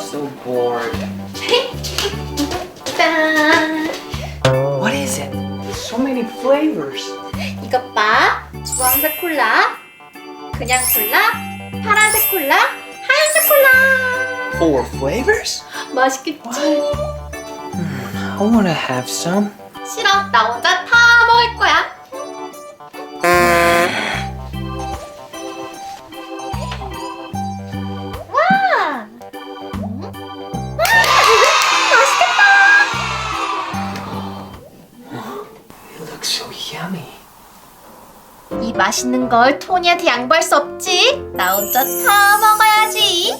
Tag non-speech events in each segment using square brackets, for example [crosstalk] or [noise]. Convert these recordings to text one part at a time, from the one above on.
So bored. 짠! What is it? So many flavors. 이것 봐. 주황색 콜라, 그냥 콜라, 파란색 콜라, 하얀색 콜라. Four flavors? 맛있겠지? I want to have some. 싫어. 나 혼자 다 맛있는 걸 토니한테 양보할 수 없지. 나 혼자 다 먹어야지.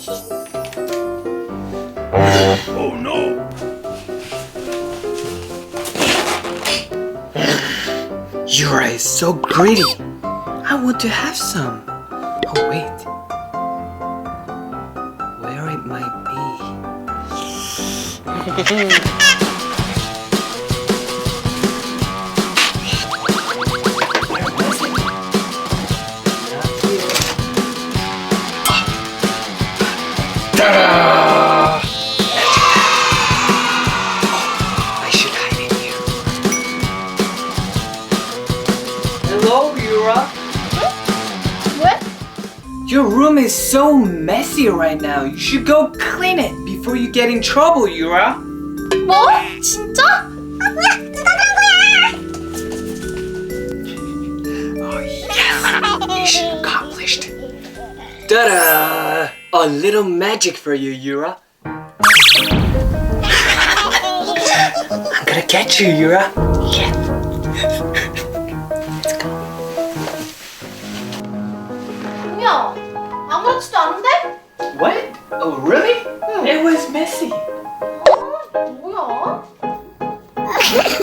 Yura is so greedy. I want to have some. Oh, wait. Where it might be. Your room is so messy right now. You should go clean it before you get in trouble, Yura. 뭐? 진짜? Oh, yes. Mission accomplished. Ta-da! A little magic for you, Yura. I'm gonna get you, Yura.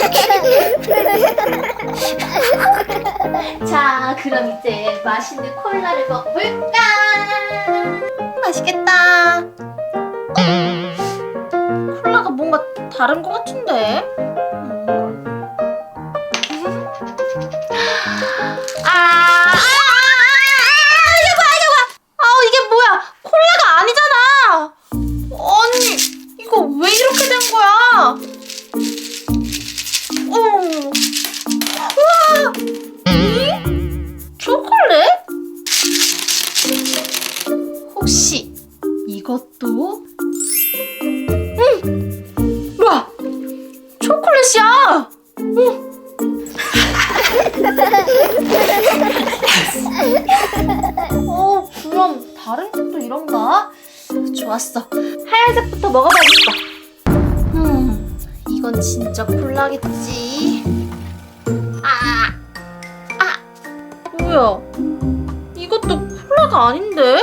[laughs] 자, 그럼 이제 맛있는 콜라를 먹어볼까? 맛있겠다. 콜라가 뭔가 다른 것 같은데? 응. 어, 그럼 다른 것도 이런가? 좋았어. 하얀색부터 먹어봐야겠다. 음, 이건 진짜 콜라겠지. 아, 아, 뭐야? 이것도 콜라가 아닌데?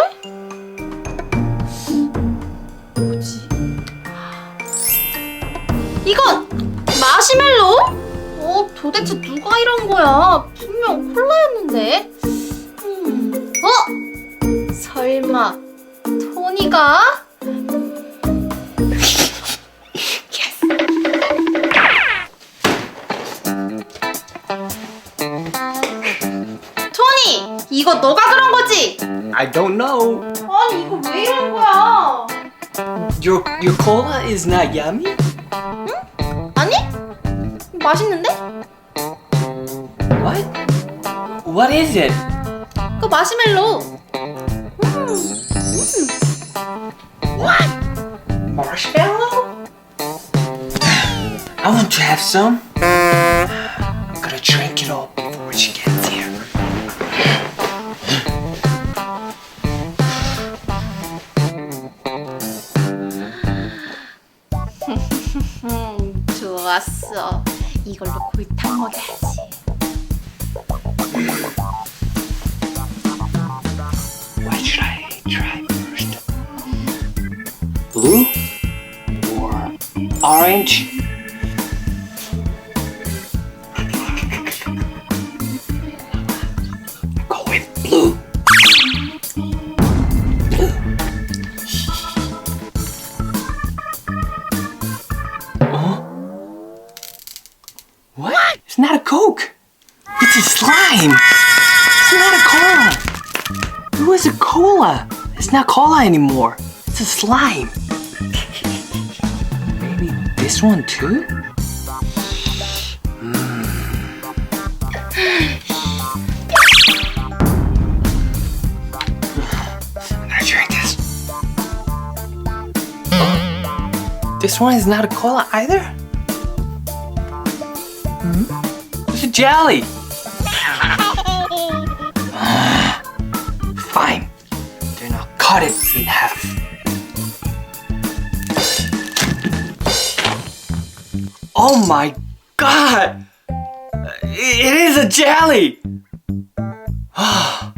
콜라였는데. 음, 어? 설마 토니가? [laughs] 토니, 이거 너가 그런 거지? I don't know. 아니 이거 왜 이런 거야? Your your cola is not yummy? 아니? 맛있는데? What? What is it? 그 마시멜로. Marshmallow? I want to have some. I'm gonna drink it all before she gets here. 음, 좋았어. 이걸로 골탕 먹여야지. What should I try first? Blue or orange? It's. It's not a cola. It was a cola. It's not cola anymore. It's a slime. Maybe this one too? Drink this. One is not a cola either? Hmm? It's a jelly. Cut it in half. Oh my god! It is a jelly! [sighs] Ah.